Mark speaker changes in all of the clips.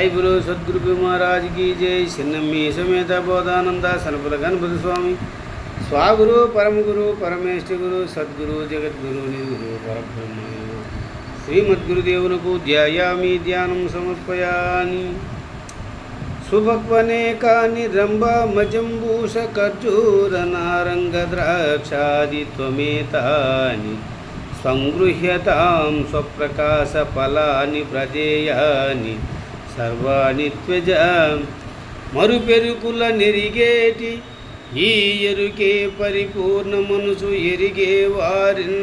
Speaker 1: సాయి గురు సద్గురు మహారాజ్కి జై. చిన్నమ్మి సమేత బోధానంద సనపుల గణపతి స్వామి. స్వాగురు పరమ గురు పరమేష్ఠ గురు సద్గురు జగద్గురు నిర్గురు పరబ్రహ్మ శ్రీమద్గురుదేవునకు ధ్యాయామి ధ్యానం సమర్పయాని సుభక్వనే కాని రంభ మజంబూష ఖర్జూర నారంగ ద్రాక్షాది త్వమేతాని. సంగృహ్యతాం స్వప్రకాశ ఫలాని ప్రజేయాని. సర్వాణి త్వజ మరుపెరుకుల నెరిగేటి ఈ ఎరుకే పరిపూర్ణ మనసు ఎరిగే వారిన్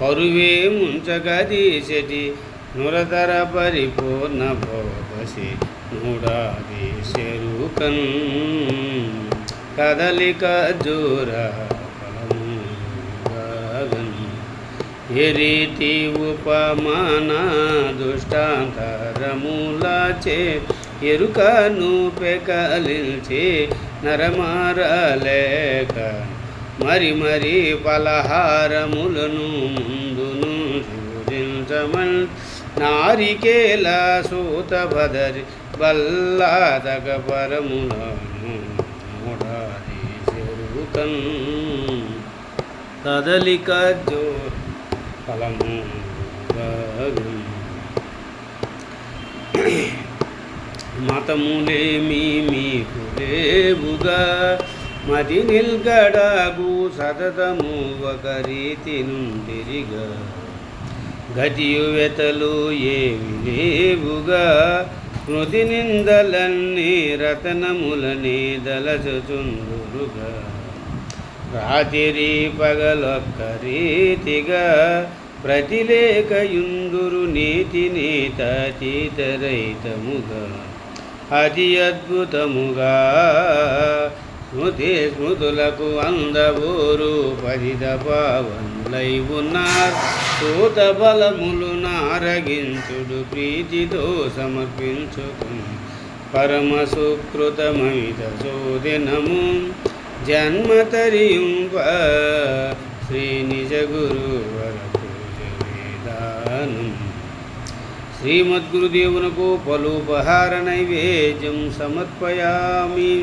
Speaker 1: పరువే ముంచగదీశటి నురతర పరిపూర్ణ భోగసి నూడాది శరుకన్. కదలిక జోర ఎరీతి ఉపమాన దుష్టాంతరములచే ఎరుకను పెకలించే నరమారలేక మరి మరి పలహారములను ముందును శోధించమన్ నారికేల సూత భదరి బల్లాదగ పరములను మూడాది చెరుకన్ కదలిక జో ఫలము మతములేమి మీకు లేవుగా. మది నిల్గడాగు సతతము ఒక రీతి నుండిరిగా. గతియు వెతలు ఏమి లేవుగా. స్మృతి నిందలన్నీ రతనములనే దలచుచుందురుగా రాతిరి పగలొక్క రీతిగా ప్రతిలేకయుందురు నీతి నీతీతరైతముగా అతి అద్భుతముగా స్మృతి స్మృతులకు అందబోరు పరిద పావన్లై ఉన్నారు. సూత బలములు నారగించుడు ప్రీతితో సమర్పించుకు. పరమ సుకృతమైత సోదినము జన్మతరియుంప శ్రీ నిజ గురువర పూజ వేదానం శ్రీమద్గురుదేవునకు పలుపహార నైవేద్యం సమర్పయామి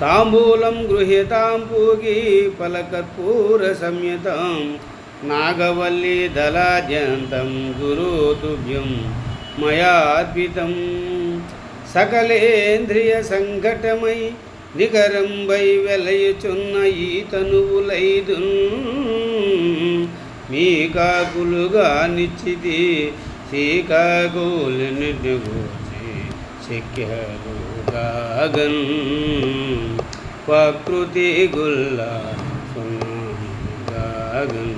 Speaker 1: తాంబూలం గృహ్యతాం పూగి ఫలకర్పూర సంయతం నాగవల్లి దళాద్యంతం గురుతుభ్యం మయార్పితం సకలేంద్రియ నిగరంబై వెలయుచున్న ఈ తనువులైదు మీ కాకులుగా నిశ్చితి శ్రీకాకులు నిడ్డుగోచి శక్యలు గాగన్ ప్రకృతి గుల్లా గాగన్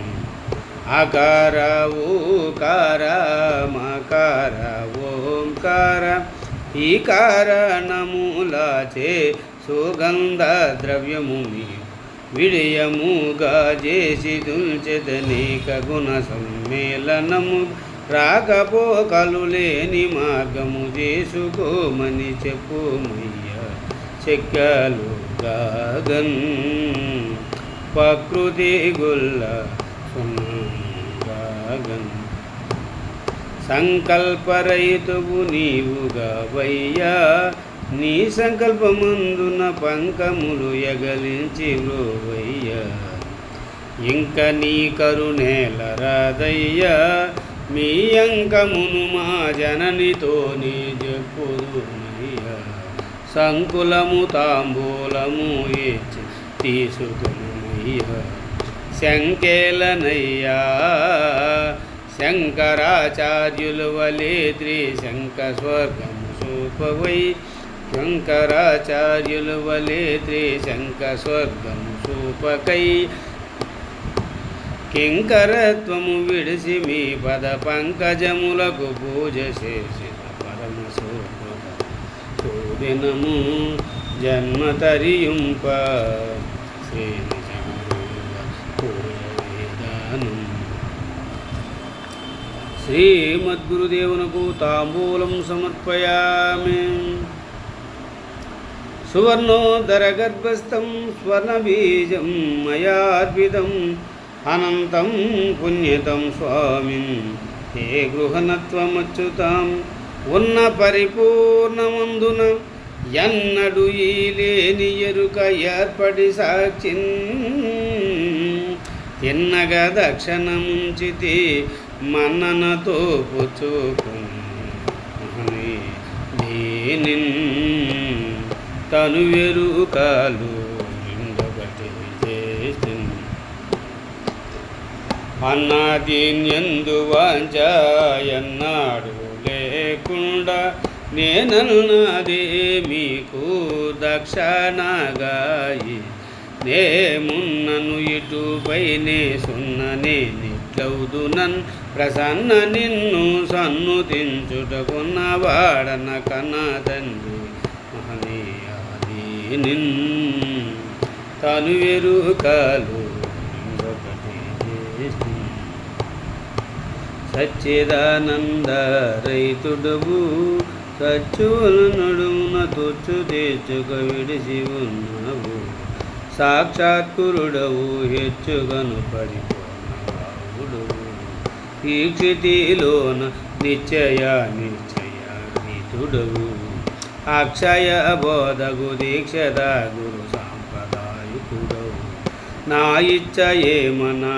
Speaker 1: ఆకార ఓకార మకార ఓంకార ఈ నమూలాచే సుగంధ ద్రవ్యము విడయముగా చేసి దుల్చెదనేక గుణ సమ్మేళనము రాకపోకలు లేని మార్గము చేసుకోమని చెప్పుమయ్య. చెక్కలు గాగన్ ప్రకృతి గుల్ల గాగన్ సంకల్పరహితువు నీవుగా వయ్యా. నీ సంకల్పమందున పంకములు ఎగలించి రోవయ్యా. ఇంక నీ కరుణేల రాదయ్యా మీ అంకమును మా జననితో నీ చెప్పుదునయ్యా సంకులము తాంబూలము ఇచ్చి తీసుకునయ్యా శంకేలనయ్యా శంకరాచార్యులు వలే త్రిశంక స్వర్గము సూపవై శంకరాచార్యులు వలే త్రిశంక స్వర్గము సూపకై కింకరత్వము విడిసి మీ పద పంకజములకు పూజ చేసి పరమ సూప సూదినము జన్మ తరియుంప. శ్రీ వేదానం శ్రీమద్గురుదేవునకు తాంబూలం సమర్పయామి. సువర్ణోదరగర్భస్థం స్వర్ణబీజం మయార్పితం అనంతం పుణ్యతం స్వామిన్ ఏ గృహణత్వమచ్యుతాం ఉన్న పరిపూర్ణమందున ఎన్నడు ఈ లేని ఎరుక ఏర్పడి సాక్షిన్ తిన్నగా దక్షణముంచితి మన్ననతో పుచ్చుకు. దీనిన్ తను వెరుకాలు ఇందొకటి చేసింది. అన్నాదీన్యందు వాంఛాయన్నాడు లేకుండా నేనన్నదే మీకు దక్షణగాయి. నేమున్నను ఇటుపైనే సున్ననే నిట్లవుదునన్ ప్రసన్న నిన్ను సన్నుతించుటకున్న వాడన కన్నదండి నిన్ తను వెరుకలు సచ్చిదానంద రైతుడవు సచ్చుల నడుమున తొచ్చు తెచ్చుక విడిసి ఉన్నావు సాక్షాత్కురుడవు హెచ్చుగను పడిపోడు ఈ క్షితిలోన నిశ్చయ నిశ్చయ రీతుడవు అక్షయ బోధగు దీక్షద గురు సాంప్రదాయకుడవు నా ఇచ్చ ఏమనా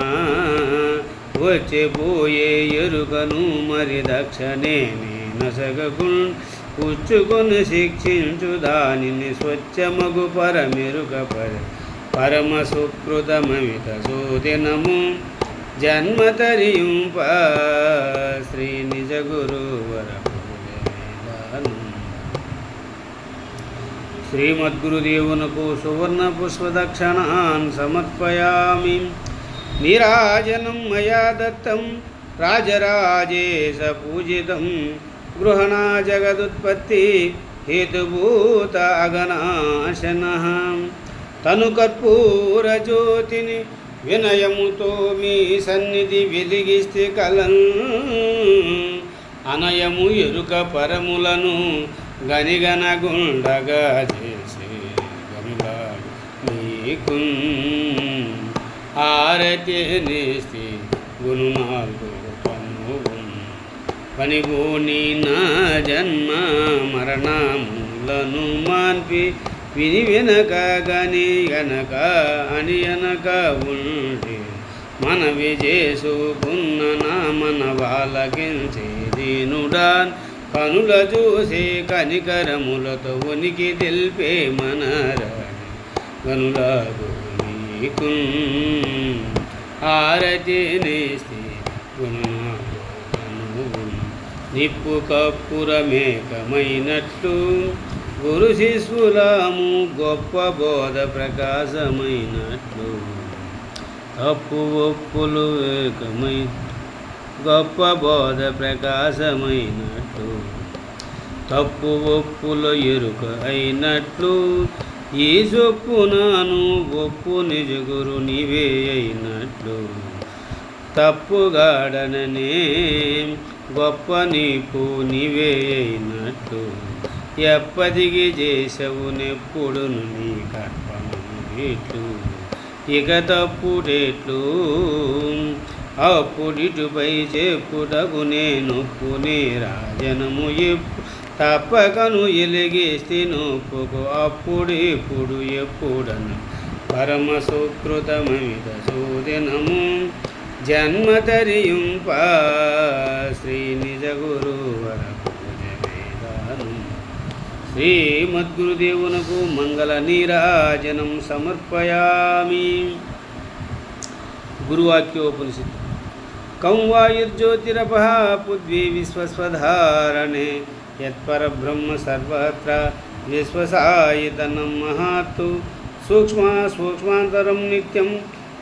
Speaker 1: వచ్చి పోయే ఎరుకను మరి దక్షనే నసగకు పుచ్చుకొని శిక్షించు దానిని స్వచ్ఛమగు పరమెరుక పర పరమ సుకృతమమిత సోదినము. జన్మతరియుంప శ్రీ నిజ గురువర శ్రీమద్గురుదేవునకు సువర్ణ పుష్పదక్షిణాన్ సమర్పయామి. నీరాజనం మయా దత్తం రాజరాజేశ పూజితం. గృహణా జగదుత్పత్తి హేతుభూత అగనాశన. తను కర్పూర జ్యోతిని వినయముతో మీ సన్నిధి వెలిగిస్తే కలం అనయము ఎరుక పరములను గనిగన గుండగా చేసే గనులాడు నీకు ఆరతి నేస్తే గుణనాలు తన్నువున్ పనిగోని నా జన్మ మరణములను మాన్పి విని వెనక గని గనక అని అనక ఉండి మన విజేసుకున్న నా మన వాళ్ళకించేదీనుడాన్ కనుల చూసే కనికరములతో ఉనికి తెలిపే మనరాణి రాణి నీకు ఆరతి నేస్తే నిప్పు కప్పురమేకమైనట్లు గురు శిశులాము గొప్ప బోధ ప్రకాశమైనట్లు తప్పు ఒప్పులు ఏకమై గొప్ప బోధ ప్రకాశమైనట్లు తప్పు ఒప్పుల ఎరుక అయినట్లు ఈ చొప్పు నాను ఒప్పు నిజగురు నీవే అయినట్లు. తప్పుగాడననే గొప్ప నీపు నీవే అయినట్లు. ఎప్పటికి చేసవు నెప్పుడును నీ కర్పణలు ఇక తప్పుడేట్లు అప్పుడిటుపై చెప్పుటకు నేనొప్పునే రాజనము ఎప్పుడు తప్పకను ఎలిగిస్తే నొప్పుకు అప్పుడిప్పుడు ఎప్పుడను పరమ సుకృతమిత సూదినము జన్మతరియుంప శ్రీ నిజ గురువర పూజ శ్రీమద్గురుదేవునకు మంగళ నీరాజనం సమర్పయామి. గురువాక్యోపనిషత్తు. కం పుద్వి పృథ్వీ విశ్వస్వధారణే. यत्परब्रह्म सर्वत्र विश्वसायतनं सूक्ष्म सूक्ष्मसूक्ष्मान्तरं नित्यं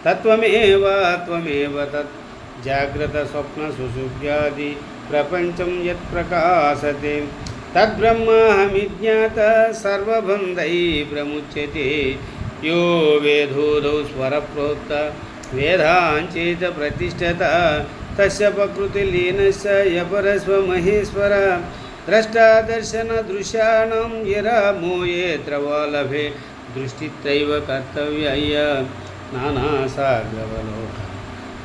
Speaker 1: तत्त्वमेव त्वमेव तत्। जाग्रतस्वप्नसुसुव्यादि प्रपञ्चं यत्प्रकाशते। तद्ब्रह्माहमिज्ञातः सर्वबन्धै प्रमुच्यते। यो वेदोधौ स्वरप्रोक्त वेदाञ्चेत प्रतिष्ठता। तस्य प्रकृतिलीनस्य यपरस्वमहेश्वर। ప్రతిష్టత తస్య ప్రకృతిలీనస్య యపరస్వ మహేశ్వర ద్రష్టాదర్శన దృశ్యాణం యరా మోయేత్ర వాలభే దృష్టిత్రైవ కర్తవ్యయ్య నానాసాగవలోక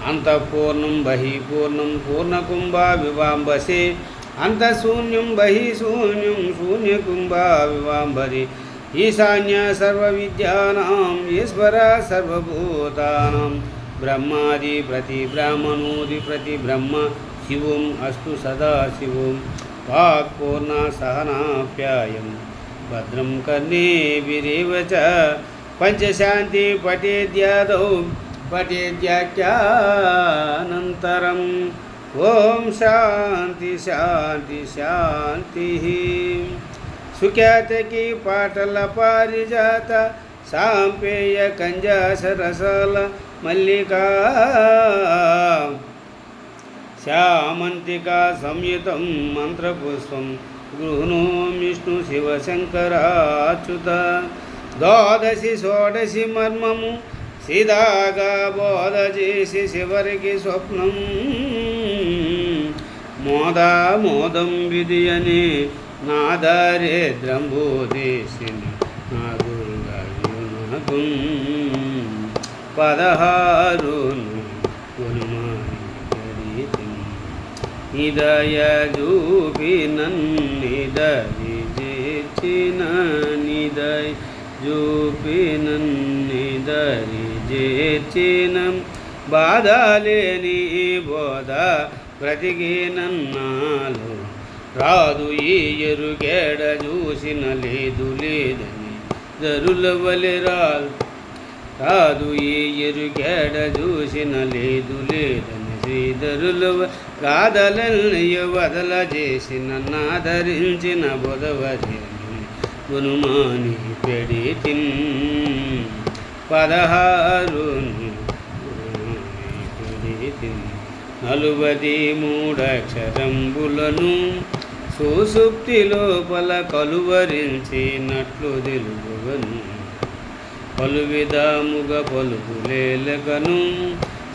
Speaker 1: అంతఃపూర్ణం బహిపూర్ణం పూర్ణకుంభా వివాంబసే. అంతఃశూన్యం బహిశూన్యం శూన్యకుంభా వివాంబరి ఈశాన్య సర్వవిద్యానాం ఈశ్వర సర్వభూతానాం. బ్రహ్మాది ప్రతి బ్రాహ్మణోది ప్రతి బ్రహ్మ శివం అస్తు సదా శివం. वाक्पूर्णा वाक्पूर्णासहनाप्यायं भद्रं कर्णेभिरेव च पञ्चशान्ति पठेद्यादौ पठेद्याख्यानन्तरम्। ॐ शान्ति शान्ति शान्तिः। सुख्यातकी पाटलपारिजात, साम्पेयकञ्जासरसल मल्लिका। సాంపేయ కంజాస मन्त्रपुष्पं మల్లికా శ్యామంతికా సంయుతం మంత్రపుష్పం గృహ్ణోమిష్ణు శివశంకరాచ్యుత ద్వాదశి షోడశి మర్మము సిదాగా బోధ చేసి శివరికి స్వప్నం మోదా మోదం విధి అని నా దారిద్రంబోదేశిని నా దుర్గాయునకు పదహారును హృదయ చూపి నన్నిదరి చేచిన నిదయ చూపి నన్నిదరి చేచిన బాధలేని బోధ బ్రతికి నన్నాలు. రాదు ఈ ఎరుగేడ చూసిన లేదు లేదని దరుల వలె రాదు. రాదు ఈ ఎరుగేడ చూసిన లేదు లేదని శ్రీధరులు కాదలన్నయ్య వదల చేసి నన్నాదరించిన బుధవరి గునుమాని పెడి తిన్ పదహారును పెడి మూడక్షరంబులను సుసుప్తి లోపల కలువరించినట్లు తెలుగువను. పలు విధముగ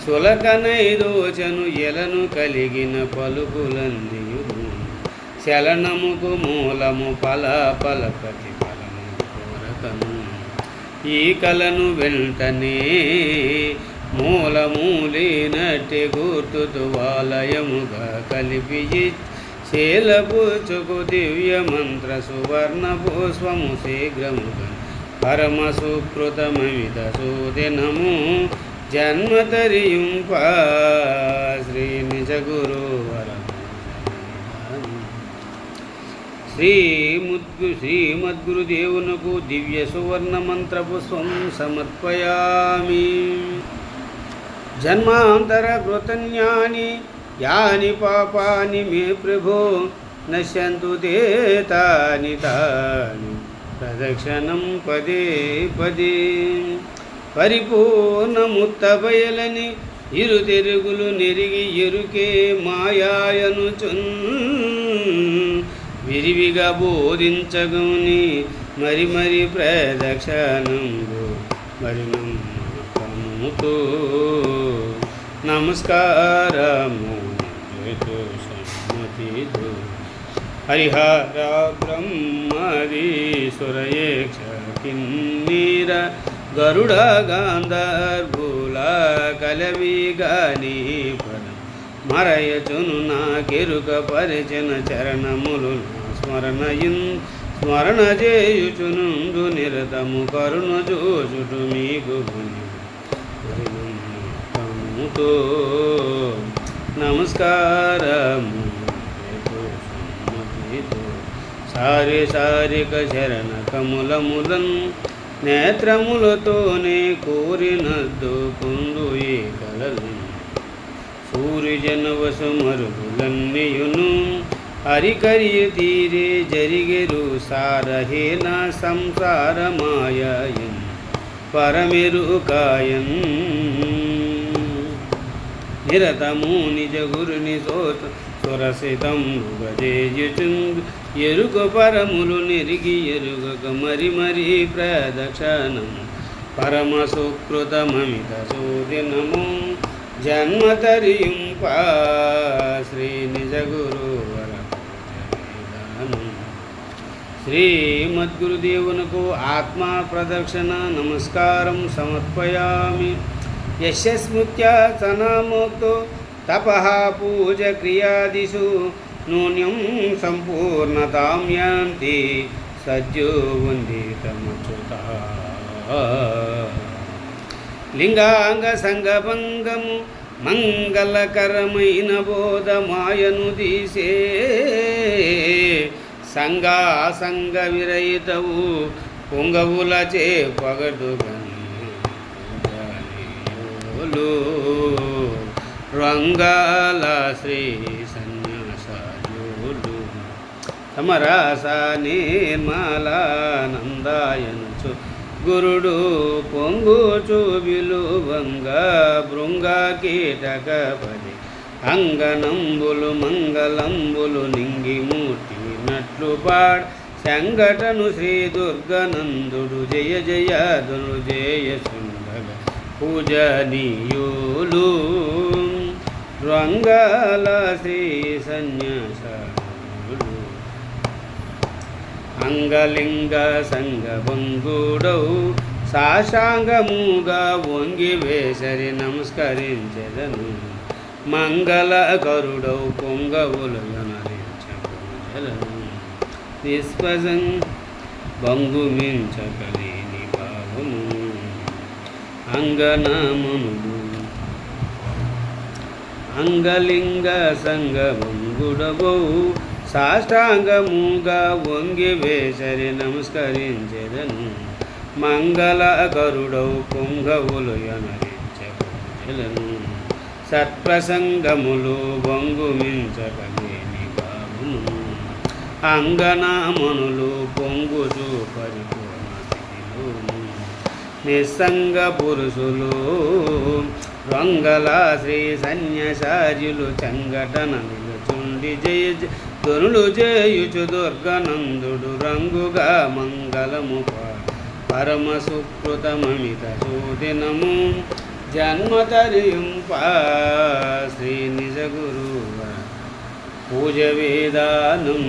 Speaker 1: సులకనైదోచను ఎలను కలిగిన పలుకులందియు. చలనముకు మూలము పల పల ప్రతిఫలము కోరకము ఈ కలను వెంటనే మూలమూలినట్టి గుర్తుతు వాలయముగా కలిపి శీలపుచుకు దివ్య మంత్ర సువర్ణ పుష్పము శీఘ్రముగా పరమ సుకృతమవిధ సూదినము. జన్మతరియుంప శ్రీ నిజ గురు శ్రీముద్గు శ్రీమద్గురుదేవునకు దివ్య సువర్ణ మంత్ర పుష్పం సమర్పయామి జన్మాంతర కృతజ్ఞాని యాని పాపాని మే ప్రభో నశ్యంతు తే తాని తాని ప్రదక్షిణం పదే పదే పరిపూర్ణముత్త బయలని ఇరు తెరుగులు నెరిగి ఎరుకే మాయాయను విరివిగా బోధించగుని మరి మరి ప్రదక్షణము మరి నమ్మకముతో నమస్కారము చేతు హరిహర బ్రహ్మరీశ్వరయేక్ష కిన్నీర గరుడ గాంధర్భుల కలవి గాని మరయచును నా కెరుక పరిచిన చరణములు నా స్మరణయున్ స్మరణ చేయుచునుండు నిరతము కరుణ చూచుటు మీకు తముతో నమస్కారము సారి సారిక శరణ కములములన్ నేత్రములతోనే కోరినద్దు కుందు ఈ కలలు. సూర్యజనవసు మరుగులన్నీయును హరికరియ తీరే జరిగెరు సారహేన సంసార మాయన్ పరమెరు నిరతము నిజ గురుని సోత సురసితం గజేయుచుందు ఎరుక పరములు నెరిగి ఎరుగక మరి మరి ప్రదక్షణం. పరమ సుకృతమమిత సూదినము జన్మతరియుంప శ్రీ నిజ గురు శ్రీమద్గురుదేవునకు ఆత్మ ప్రదక్షిణ నమస్కారం సమర్పయామి. యశస్మృత్యాసనముక్తో తపః పూజ క్రియాదిషు నూన్యం సంపూర్ణతాం యాంతి సజ్జోవందితమచ్యుత లింగాంగ సంగభంగము మంగళకరమైన బోధమాయను తీసే సంగా సంగ విరయితవు పొంగవులచే పగడు రంగాల శ్రీ సమరాస నిర్మలానందాయనుచు గురుడు పొంగుచు విలువంగ భృంగ కీటకపది అంగనంబులు మంగళంబులు నింగి నట్లు పాడ్. సంఘటను శ్రీ దుర్గనందుడు జయ జయ ధను జయ సుందర పూజనీయులు. రంగల శ్రీ సన్యాస అంగలింగ సంగభంగుడౌ సాశాంగముగా వంగి వేసరి నమస్కరించెదను. మంగళకరుడౌ పొంగవులు పూజలను నిష్పజం బంగుమించకలేని భావము. అంగనామనుడు అంగలింగ సంగభంగుడగౌ సాష్టాంగముగా వంగి వేసరి నమస్కరించెదను. మంగళకరుడౌ పొంగవులు ఎనరించలను సత్ప్రసంగములు వంగుమించకలేని బాబును అంగనామనులు పొంగుచు పరిపూర్ణ నిస్సంగ పురుషులు రంగల శ్రీ సన్యసాజులు చంగటన నిలుచుండి జయ జ- ధనులు చేయుచు దుర్గనందుడు రంగుగా మంగళము పరమ సుకృతమమిత సూదినము జన్మతరింప శ్రీ నిజ గురువ. పూజ వేదానం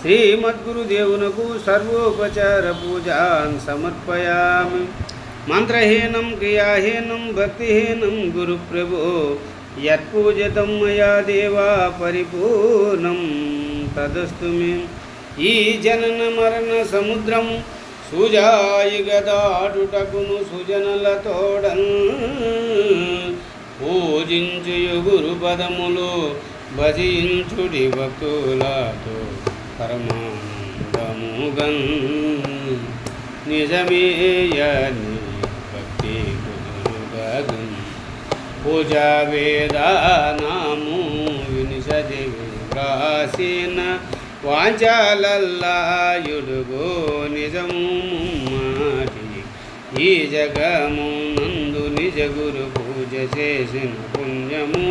Speaker 1: శ్రీమద్గురుదేవునకు సర్వోపచార పూజాన్ సమర్పయామి. మంత్రహీనం క్రియాహీనం భక్తిహీనం గురుప్రభో యత్పూజితం మయా దేవా పరిపూర్ణం తదస్తు మే. ఈ జనన మరణ సముద్రం సుజాయి గదాటుటకును సుజనలతోడన్. పూజించుయు గురు పదములు భజించుడి భక్తులతో పరమానందముగన్. నిజమేయని భక్తి కుదురుగన్ పూజా వేదానాము వినిషది వ్రాసిన వాంచాలల్లాయుడుగో నిజము మాటి. ఈ జగము నందు నిజ గురు పూజ చేసిన పుణ్యము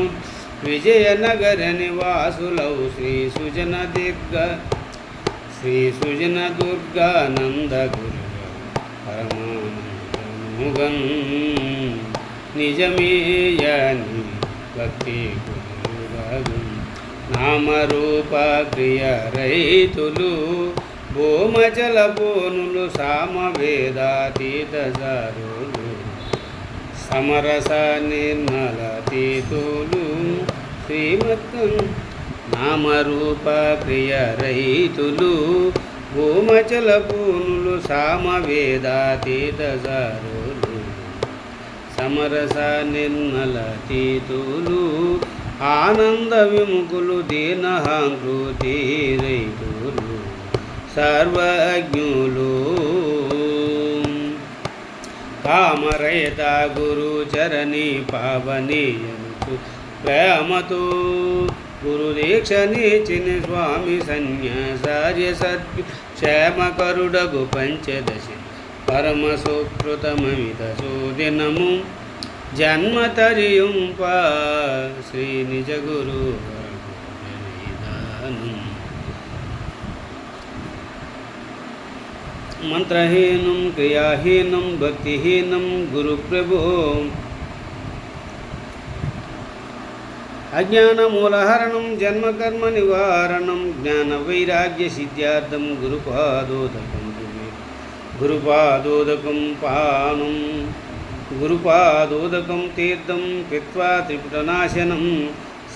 Speaker 1: విజయనగర నివాసులౌ శ్రీ సుజన దిగ్గ శ్రీ సుజన దుర్గానంద గురు పరమానందముగన్ నిజమేయని భక్తి గురుగన్ నామరూప క్రియ రైతులు భూమజల బోనులు సామవేదాతీత సారులు సమరస నిర్మల తీతులు. శ్రీమత్తం నామరూప క్రియ రైతులు భూమచల పూనులు సామవేదాతీత సారులు సమరస నిర్మల తీతులు ఆనంద విముఖులు దీనహాంకృతి రైతులు సర్వజ్ఞులు. కామరయత గురు చరణి పావనీయనుచు ప్రేమతో గురు దీక్షనిచిన స్వామి సన్యాసార్య సద్గు క్షేమకరుడగు పంచదశి పరమ సుకృతమమిత సుదినము. జన్మ తరియుంప శ్రీ నిజ గురు మంత్రహీనం క్రియాహీనం భక్తిహీనం గురు గురుప్రభో. అజ్ఞానమూలహరణం జన్మకర్మ నివారణం జ్ఞాన వైరాగ్య సిద్ధ్యార్థం గురుపాదోదకం గురుపాదోదకం పానం. गुरुपादोदकं तीर्थं कृत्वा त्रिपुटनाशनं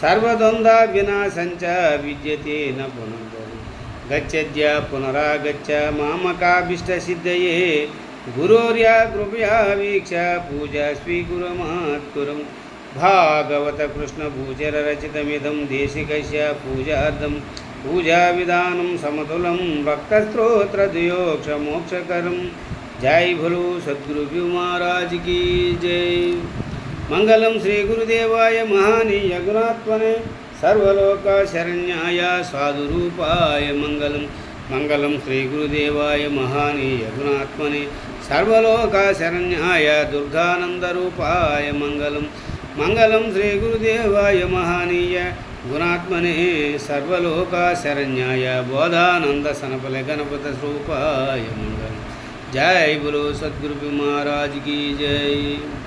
Speaker 1: सर्वद्वन्द्वाविनाशञ्च विद्यते न पुनर्भवं गच्छद्य पुनरागच्छ मामकाभीष्टसिद्धये गुरोर्या कृपया वीक्ष पूजा स्वीकुरमात्कुरं भागवतकृष्णभूचररचितमिदं देशिकस्य पूजार्थं पूजाविधानं समतुलं भक्तस्त्रोत्रद्वयोक्षमोक्षकरम् జై భలు సద్గురు మహారాజ్కి జై. మంగళం శ్రీ గురుదేవాయ మహానీయ గుణాత్మనే సర్వలోక శరణ్యాయ సాధురూపాయ మంగళం. మంగళం శ్రీ గురుదేవాయ మహానీయ గుణాత్మనే సర్వలోక శరణ్యాయ దుర్గానందరూపాయ మంగళం. మంగళం శ్రీ గురుదేవాయ మహానీయ గుణాత్మనే సర్వలోక శరణ్యాయ బోధానంద సనపల గణపతి స్వరూపాయ మంగళం. जय बोलो सदगुरु महाराज की जय।